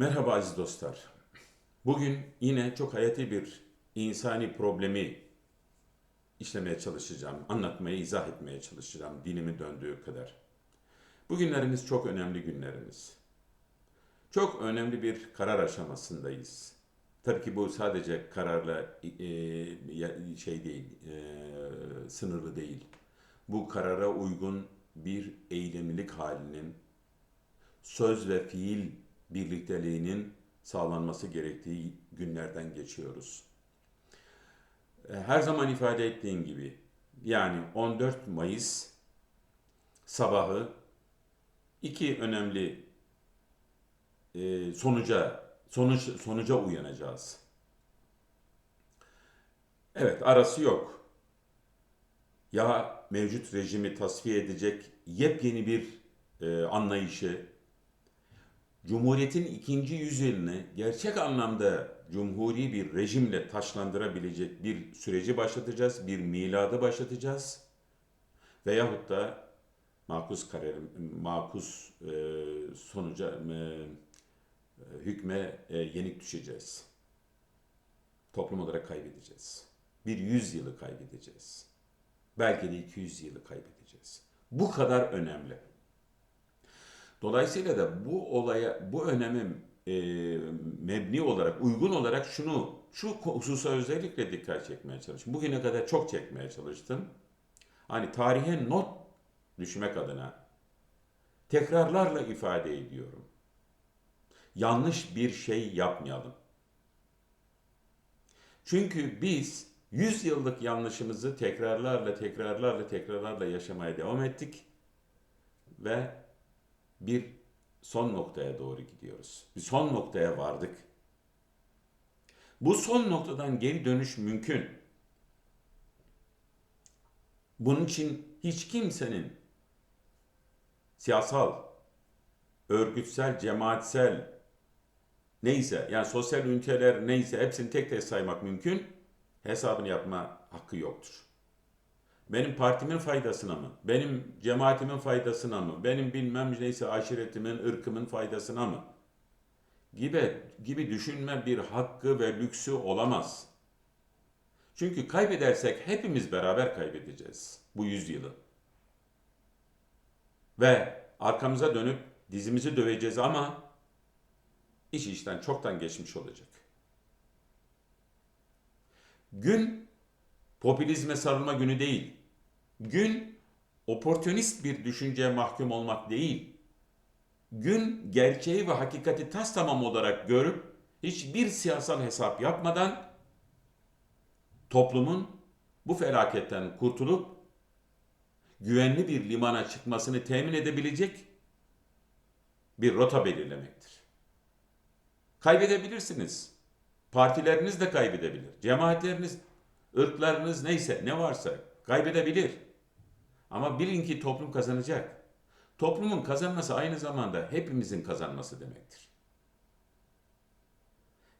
Merhaba aziz dostlar. Bugün yine çok hayati bir insani problemi işlemeye çalışacağım, anlatmaya, izah etmeye çalışacağım dilimi döndüğü kadar. Bugünlerimiz çok önemli günlerimiz. Çok önemli bir karar aşamasındayız. Tabii ki bu sadece kararla e, şey değil, e, sınırlı değil. Bu karara uygun bir eylemlilik halinin söz ve fiil birlikteliğinin sağlanması gerektiği günlerden geçiyoruz. E, Her zaman ifade ettiğim gibi yani 14 Mayıs sabahı iki önemli e, sonuca sonuç sonuca uyanacağız. Evet, arası yok. Ya mevcut rejimi tasfiye edecek yepyeni bir e, anlayışı, Cumhuriyetin ikinci yüzyılını gerçek anlamda cumhuri bir rejimle taşlandırabilecek bir süreci başlatacağız, bir miladı başlatacağız. Veyahut da makus karar, makus e, sonuca, e, hükme e, yenik düşeceğiz. Toplum olarak kaybedeceğiz. Bir yüzyılı kaybedeceğiz. Belki de 200 yılı kaybedeceğiz. Bu kadar önemli. Dolayısıyla da bu olaya, bu öneme e, mebni olarak, uygun olarak şunu, şu hususa özellikle dikkat çekmeye çalıştım. Bugüne kadar çok çekmeye çalıştım. Hani tarihe not düşmek adına tekrarlarla ifade ediyorum. Yanlış bir şey yapmayalım. Çünkü biz 100 yıllık yanlışımızı tekrarlarla, tekrarlarla, tekrarlarla yaşamaya devam ettik ve bir son noktaya doğru gidiyoruz. Bir son noktaya vardık. Bu son noktadan geri dönüş mümkün. Bunun için hiç kimsenin siyasal, örgütsel, cemaatsel neyse yani sosyal üniteler neyse hepsini tek tek saymak mümkün. Hesabını yapma hakkı yoktur. Benim partimin faydasına mı? Benim cemaatimin faydasına mı? Benim bilmem neyse aşiretimin, ırkımın faydasına mı? Gibi, gibi düşünme bir hakkı ve lüksü olamaz. Çünkü kaybedersek hepimiz beraber kaybedeceğiz bu yüzyılı. Ve arkamıza dönüp dizimizi döveceğiz ama iş işten çoktan geçmiş olacak. Gün popülizme sarılma günü değil. Gün oportunist bir düşünceye mahkum olmak değil. Gün gerçeği ve hakikati tas tamam olarak görüp hiçbir siyasal hesap yapmadan toplumun bu felaketten kurtulup güvenli bir limana çıkmasını temin edebilecek bir rota belirlemektir. Kaybedebilirsiniz. Partileriniz de kaybedebilir. Cemaatleriniz, ırklarınız neyse ne varsa kaybedebilir. Ama bilin ki toplum kazanacak. Toplumun kazanması aynı zamanda hepimizin kazanması demektir.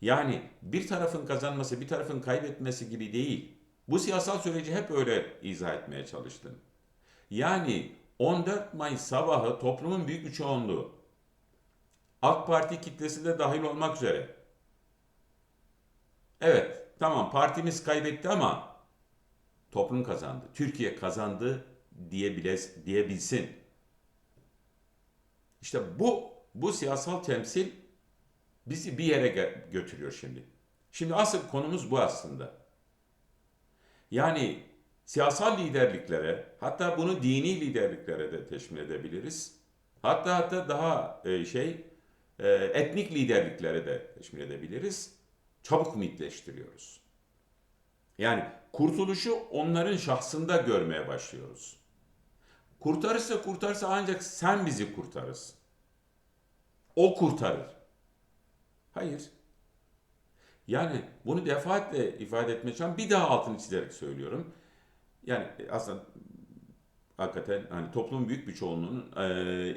Yani bir tarafın kazanması, bir tarafın kaybetmesi gibi değil. Bu siyasal süreci hep öyle izah etmeye çalıştım. Yani 14 Mayıs sabahı toplumun büyük bir çoğunluğu, AK Parti kitlesi de dahil olmak üzere. Evet, tamam partimiz kaybetti ama toplum kazandı. Türkiye kazandı diyebile, diyebilsin. İşte bu bu siyasal temsil bizi bir yere götürüyor şimdi. Şimdi asıl konumuz bu aslında. Yani siyasal liderliklere, hatta bunu dini liderliklere de teşmil edebiliriz. Hatta hatta daha e, şey e, etnik liderliklere de teşmil edebiliriz. Çabuk mitleştiriyoruz. Yani kurtuluşu onların şahsında görmeye başlıyoruz. Kurtarırsa kurtarsa ancak sen bizi kurtarırsın. O kurtarır. Hayır. Yani bunu defaatle ifade etmeye çalışıyorum. Bir daha altını çizerek söylüyorum. Yani aslında hakikaten hani toplumun büyük bir çoğunluğunun e,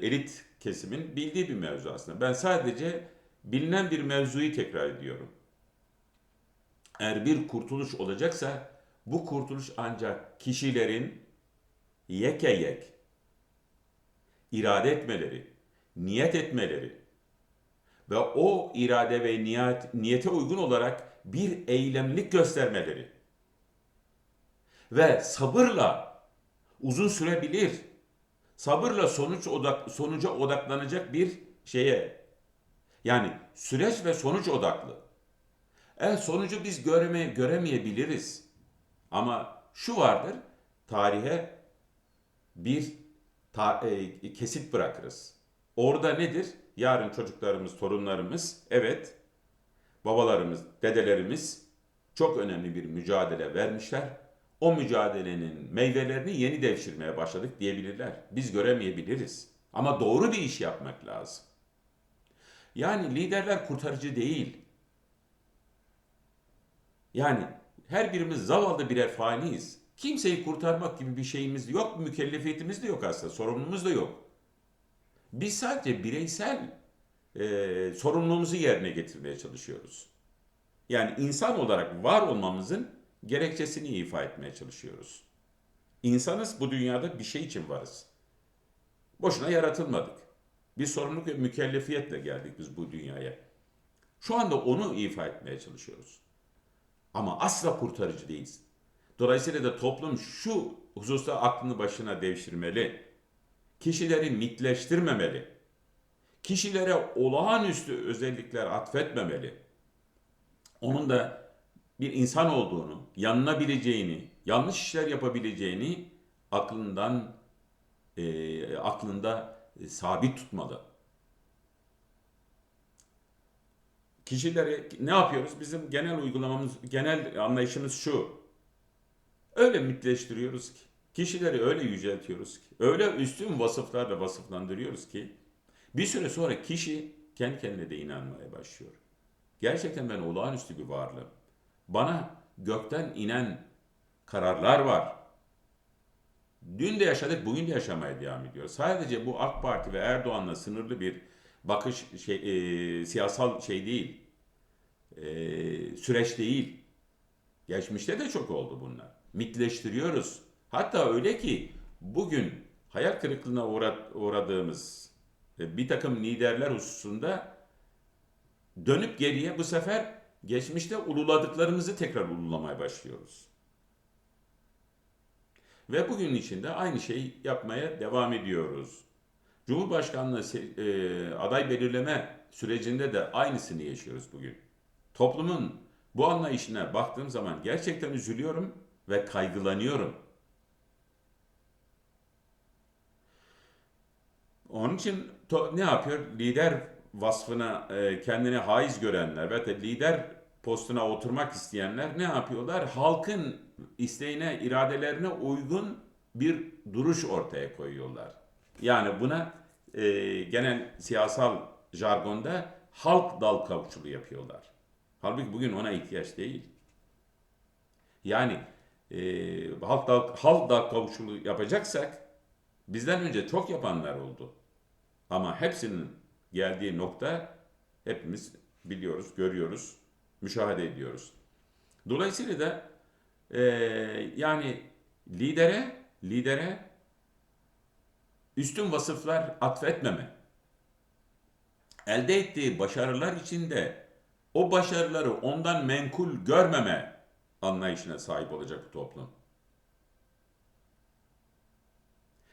elit kesimin bildiği bir mevzu aslında. Ben sadece bilinen bir mevzuyu tekrar ediyorum. Eğer bir kurtuluş olacaksa bu kurtuluş ancak kişilerin yeke yek irade etmeleri, niyet etmeleri ve o irade ve niyet, niyete uygun olarak bir eylemlik göstermeleri ve sabırla uzun sürebilir. Sabırla sonuç odak sonuca odaklanacak bir şeye. Yani süreç ve sonuç odaklı. Evet sonucu biz göreme, göremeyebiliriz. Ama şu vardır. Tarihe bir e, kesit bırakırız. Orada nedir? Yarın çocuklarımız, torunlarımız evet babalarımız, dedelerimiz çok önemli bir mücadele vermişler. O mücadelenin meyvelerini yeni devşirmeye başladık diyebilirler. Biz göremeyebiliriz. Ama doğru bir iş yapmak lazım. Yani liderler kurtarıcı değil. Yani her birimiz zavallı birer faniyiz. Kimseyi kurtarmak gibi bir şeyimiz yok, mükellefiyetimiz de yok aslında, sorumluluğumuz da yok. Biz sadece bireysel e, sorumluluğumuzu yerine getirmeye çalışıyoruz. Yani insan olarak var olmamızın gerekçesini ifa etmeye çalışıyoruz. İnsanız bu dünyada bir şey için varız. Boşuna yaratılmadık. Bir sorumluluk ve mükellefiyetle geldik biz bu dünyaya. Şu anda onu ifa etmeye çalışıyoruz. Ama asla kurtarıcı değiliz. Dolayısıyla da toplum şu hususta aklını başına devşirmeli. Kişileri mitleştirmemeli. Kişilere olağanüstü özellikler atfetmemeli. Onun da bir insan olduğunu, yanılabileceğini, yanlış işler yapabileceğini aklından e, aklında e, sabit tutmalı. Kişileri ne yapıyoruz? Bizim genel uygulamamız, genel anlayışımız şu. Öyle mitleştiriyoruz ki, kişileri öyle yüceltiyoruz ki, öyle üstün vasıflarla vasıflandırıyoruz ki, bir süre sonra kişi kendi kendine de inanmaya başlıyor. Gerçekten ben olağanüstü bir varlığım. Bana gökten inen kararlar var. Dün de yaşadık, bugün de yaşamaya devam ediyor. Sadece bu AK Parti ve Erdoğan'la sınırlı bir bakış şey, e, siyasal şey değil, e, süreç değil. Geçmişte de çok oldu bunlar. Mitleştiriyoruz. Hatta öyle ki bugün hayal kırıklığına uğra- uğradığımız e, bir takım liderler hususunda dönüp geriye bu sefer geçmişte ululadıklarımızı tekrar ululamaya başlıyoruz. Ve bugün içinde aynı şeyi yapmaya devam ediyoruz. Cumhurbaşkanlığı e, aday belirleme sürecinde de aynısını yaşıyoruz bugün. Toplumun bu anlayışına baktığım zaman gerçekten üzülüyorum ve kaygılanıyorum. Onun için ne yapıyor? Lider vasfına e, kendine haiz görenler ve de lider postuna oturmak isteyenler ne yapıyorlar? Halkın isteğine, iradelerine uygun bir duruş ortaya koyuyorlar. Yani buna e, genel siyasal jargonda halk dal kavuşulu yapıyorlar. Halbuki bugün ona ihtiyaç değil. Yani e, halk halk dal kavuşulu yapacaksak bizden önce çok yapanlar oldu. Ama hepsinin geldiği nokta hepimiz biliyoruz, görüyoruz, müşahede ediyoruz. Dolayısıyla da e, yani lidere, lidere üstün vasıflar atfetmeme, elde ettiği başarılar içinde o başarıları ondan menkul görmeme anlayışına sahip olacak bu toplum.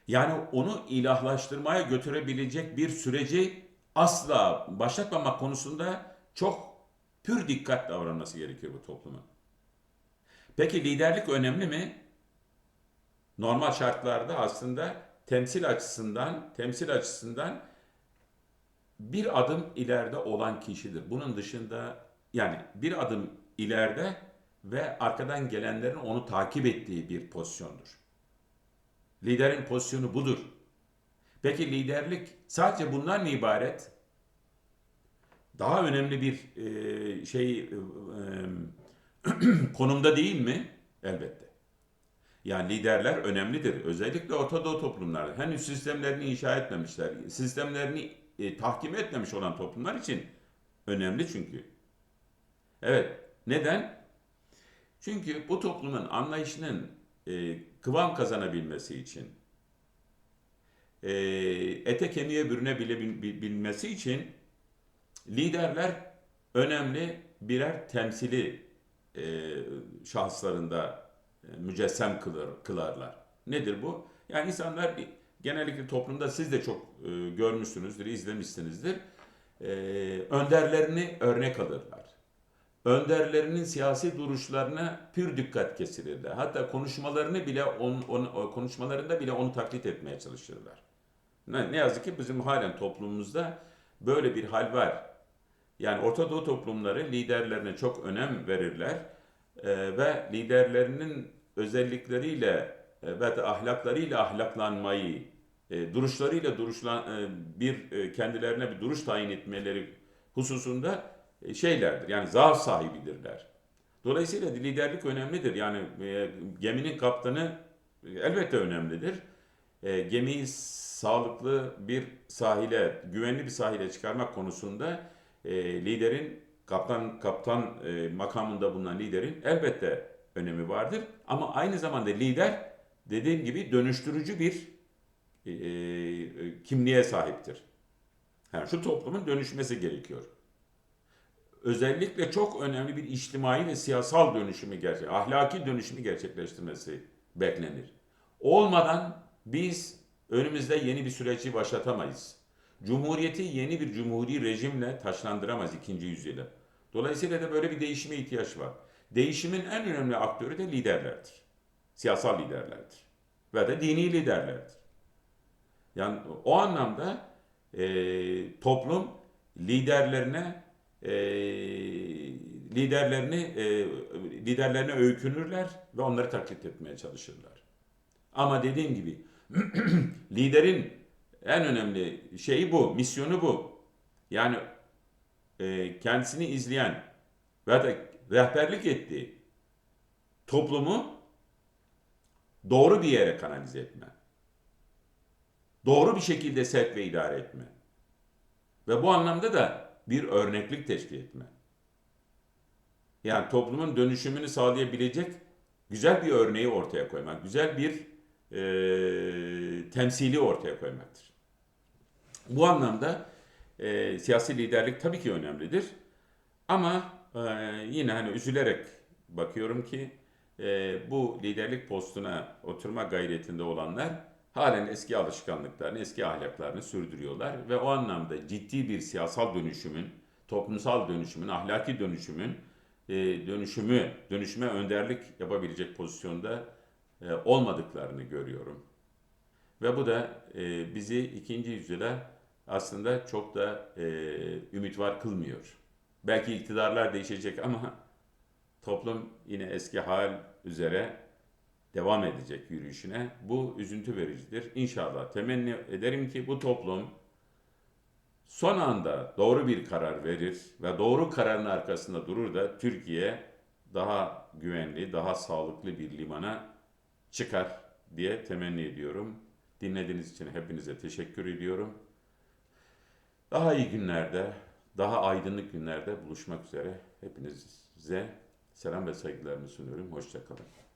Yani onu ilahlaştırmaya götürebilecek bir süreci asla başlatmamak konusunda çok pür dikkat davranması gerekiyor bu toplumun. Peki liderlik önemli mi? Normal şartlarda aslında temsil açısından, temsil açısından bir adım ileride olan kişidir. Bunun dışında yani bir adım ileride ve arkadan gelenlerin onu takip ettiği bir pozisyondur. Liderin pozisyonu budur. Peki liderlik sadece bundan mı ibaret? Daha önemli bir e, şey e, e, konumda değil mi? Elbette. Yani liderler önemlidir. Özellikle Orta Doğu toplumlarda. Henüz sistemlerini inşa etmemişler. Sistemlerini e, tahkim etmemiş olan toplumlar için önemli çünkü. Evet. Neden? Çünkü bu toplumun anlayışının e, kıvam kazanabilmesi için, e, ete kemiğe bürünebilmesi için liderler önemli birer temsili e, şahıslarında e, mücessem kılır, kılarlar. Nedir bu? Yani insanlar genellikle toplumda siz de çok e, görmüşsünüzdür, izlemişsinizdir. E, önderlerini örnek alırlar. Önderlerinin siyasi duruşlarına pür dikkat kesilirler. Hatta konuşmalarını bile on, on- konuşmalarında bile onu taklit etmeye çalışırlar. Ne, ne yazık ki bizim halen toplumumuzda böyle bir hal var. Yani Orta Doğu toplumları liderlerine çok önem verirler Ee, ve liderlerinin özellikleriyle e, ve ahlaklarıyla ahlaklanmayı, e, duruşlarıyla duruşlan e, bir e, kendilerine bir duruş tayin etmeleri hususunda e, şeylerdir. Yani zaaf sahibidirler. Dolayısıyla liderlik önemlidir. Yani e, geminin kaptanı e, elbette önemlidir. E, gemiyi sağlıklı bir sahile, güvenli bir sahile çıkarmak konusunda e, liderin kaptan kaptan e, makamında bulunan liderin elbette önemi vardır. Ama aynı zamanda lider dediğim gibi dönüştürücü bir e, e, kimliğe sahiptir. Yani şu toplumun dönüşmesi gerekiyor. Özellikle çok önemli bir içtimai ve siyasal dönüşümü gerçek, ahlaki dönüşümü gerçekleştirmesi beklenir. Olmadan biz önümüzde yeni bir süreci başlatamayız. Cumhuriyeti yeni bir cumhuri rejimle taşlandıramaz ikinci yüzyıla. Dolayısıyla da böyle bir değişime ihtiyaç var. Değişimin en önemli aktörü de liderlerdir. Siyasal liderlerdir. Ve de dini liderlerdir. Yani o anlamda e, toplum liderlerine e, liderlerini e, liderlerine öykünürler ve onları taklit etmeye çalışırlar. Ama dediğim gibi liderin en önemli şeyi bu, misyonu bu. Yani e, kendisini izleyen ve da rehberlik ettiği toplumu doğru bir yere kanalize etme. Doğru bir şekilde sevk ve idare etme. Ve bu anlamda da bir örneklik teşkil etme. Yani toplumun dönüşümünü sağlayabilecek güzel bir örneği ortaya koymak, güzel bir e, temsili ortaya koymaktır. Bu anlamda e, siyasi liderlik tabii ki önemlidir. Ama e, yine hani üzülerek bakıyorum ki e, bu liderlik postuna oturma gayretinde olanlar halen eski alışkanlıklarını, eski ahlaklarını sürdürüyorlar ve o anlamda ciddi bir siyasal dönüşümün, toplumsal dönüşümün, ahlaki dönüşümün e, dönüşümü, dönüşüme önderlik yapabilecek pozisyonda e, olmadıklarını görüyorum. Ve bu da e, bizi ikinci yüzyıla aslında çok da e, ümit var kılmıyor. Belki iktidarlar değişecek ama toplum yine eski hal üzere devam edecek yürüyüşüne. Bu üzüntü vericidir. İnşallah temenni ederim ki bu toplum son anda doğru bir karar verir ve doğru kararın arkasında durur da Türkiye daha güvenli, daha sağlıklı bir limana çıkar diye temenni ediyorum. Dinlediğiniz için hepinize teşekkür ediyorum. Daha iyi günlerde, daha aydınlık günlerde buluşmak üzere hepinize selam ve saygılarımı sunuyorum. Hoşçakalın.